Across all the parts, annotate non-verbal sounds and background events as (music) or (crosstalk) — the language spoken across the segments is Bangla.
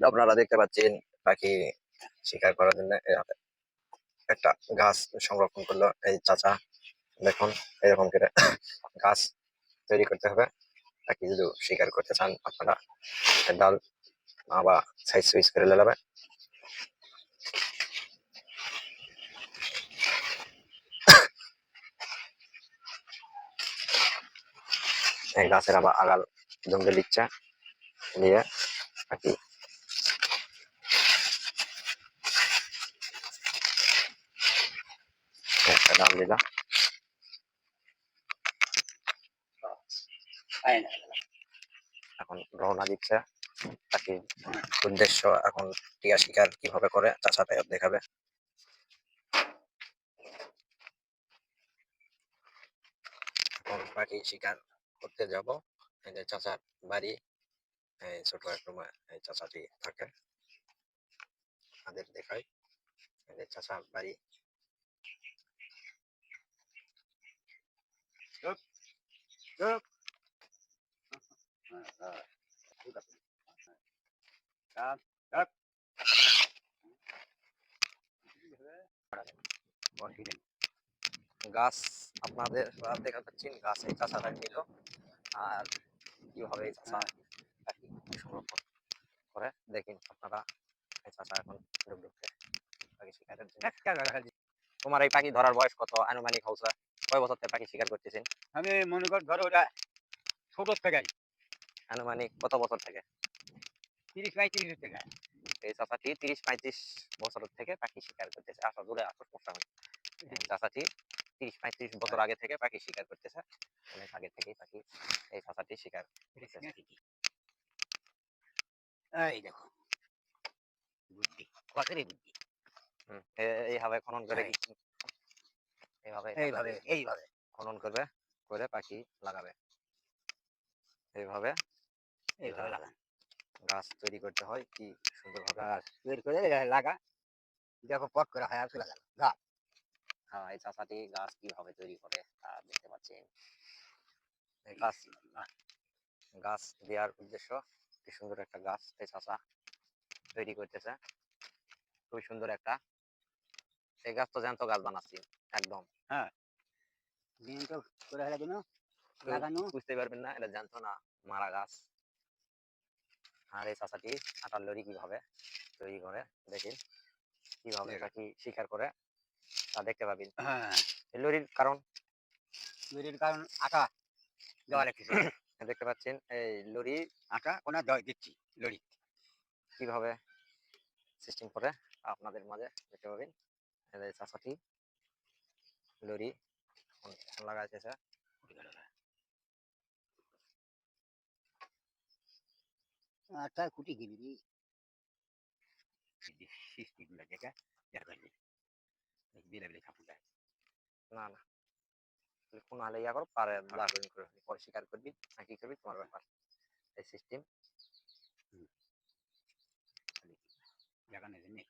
আপনারা দেখতে পাচ্ছেন পাখি শিকার করার জন্য একটা গাছ সংরক্ষণ করল। এই চাচা, দেখুন, এরকম করে (coughs) গাছ তৈরি করতে হবে। পাখি যদি শিকার করতে চান, আপনারা ডাল আবার সাইজ সুইজ করে (coughs) এই গাছের আবার আগাল জঙ্গল ইচ্ছা নিয়ে পাখি একটা দিলাম এখন রওনা দিচ্ছে। পাখির উদ্দেশ্য এখন টিয়া শিকার কীভাবে করে চাচা তাই দেখাবে। পাখি শিকার করতে যাব। যে চাচার বাড়ি ছোট এক চাচাটি থাকে। তাদের দেখাই। এই যে চাচার বাড়ি। গাছ আপনাদের দেখা পাচ্ছেন গাছ, এই চাষাটা নিল। আর কীভাবে এই চাষা সংরক্ষণ করে দেখেন আপনারা এই চাষা এখন ডুব ডুবছে পাখি শিকারের জন্য তোমার এই পাখি ধরার বয়স কত? আনুমানিক হচ্ছে কয় বছর থেকে পাখি শিকার করতেছেন? আমি মনে কর ধরো ওটা ছোট থেকে আনুমানিক কত বছর থেকে? তিরিশ পঁয়ত্রিশ থেকে এই চাষাটি তিরিশ পঁয়ত্রিশ বছর থেকে পাখি শিকার করতেছে। আসা দূরে আসো সমস্যা এই চাষাটি তিরিশ পঁয়ত্রিশ বছর আগে থেকে পাখি শিকার করতেছে। অনেক আগে থেকেই পাখি এই চাষাটি শিকার এই দেখো। বুদ্ধি কতরে বুদ্ধি। এইভাবে খনন করে এইভাবে এইভাবে এইভাবে খনন করবে করে পাখি লাগাবে। এইভাবে এইভাবে লাগান। গাছ তৈরি করতে হয় কি সুন্দরভাবে। তৈরি করে লাগা দেখো পট করে হয় আর লাগান গা। হ্যাঁ এই চাষাটি গাছ কীভাবে তৈরি করে তা দেখতে পাচ্ছেন গাছ গাছ দেওয়ার উদ্দেশ্য কি সুন্দর একটা গাছ এই চাষা তৈরি করতেছে। খুবই সুন্দর একটা এই গাছ তো জ্যান্ত গাছ বানাচ্ছি একদম। করে হেলা লাগানো। বুঝতে পারবেন না এটা জানতো না মারা গাছ। আর এই চাষাটি আটার লরি কীভাবে তৈরি করে দেখি। কীভাবে দেখা। পাখি শিকার করে তা দেখতে পাবেন হ্যাঁ। লরির কারণ? তৈরির কারণ আটা। দেওয়া (coughs) দেখতে পাচ্ছেন এই লরি আটা কোনা দেওয়া দিচ্ছি লড়ি। কীভাবে সিস্টেম করে আপনাদের মাঝে দেখতে পাবেন এই যে চাষাটি লরি লাগাইতেছে আটা কুটি গেলি রে সৃষ্টি গুলা দেখা দেখা বিলে বিলে খাপু যায় না না কোন হালে ইয়া করো পারে লাগবে করে পরে স্বীকার করবি না কি করবি তোমার ব্যাপার এই সিস্টেম জায়গা নেই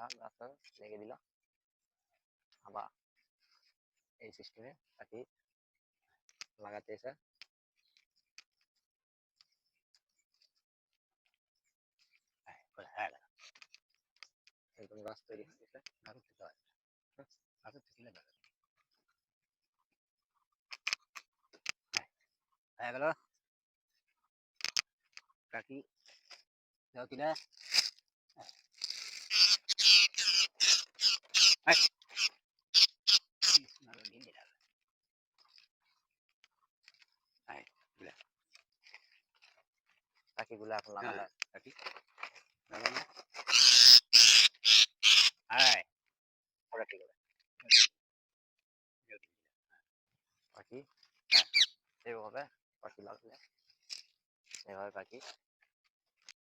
ගස මේක දිලා හබා ඒ සිිස්ටම ඇති මගතේස හැල ගස් තර ගරුත් අසත් කියල බල ඇගල කකි දකිල আরও থেকে আরও থেকে লাগা হয়ে গেল কাকি দাও কিনা পাখিগুলো এখন ওরা ঠিক এইভাবে লাগলে এইভাবে পাখি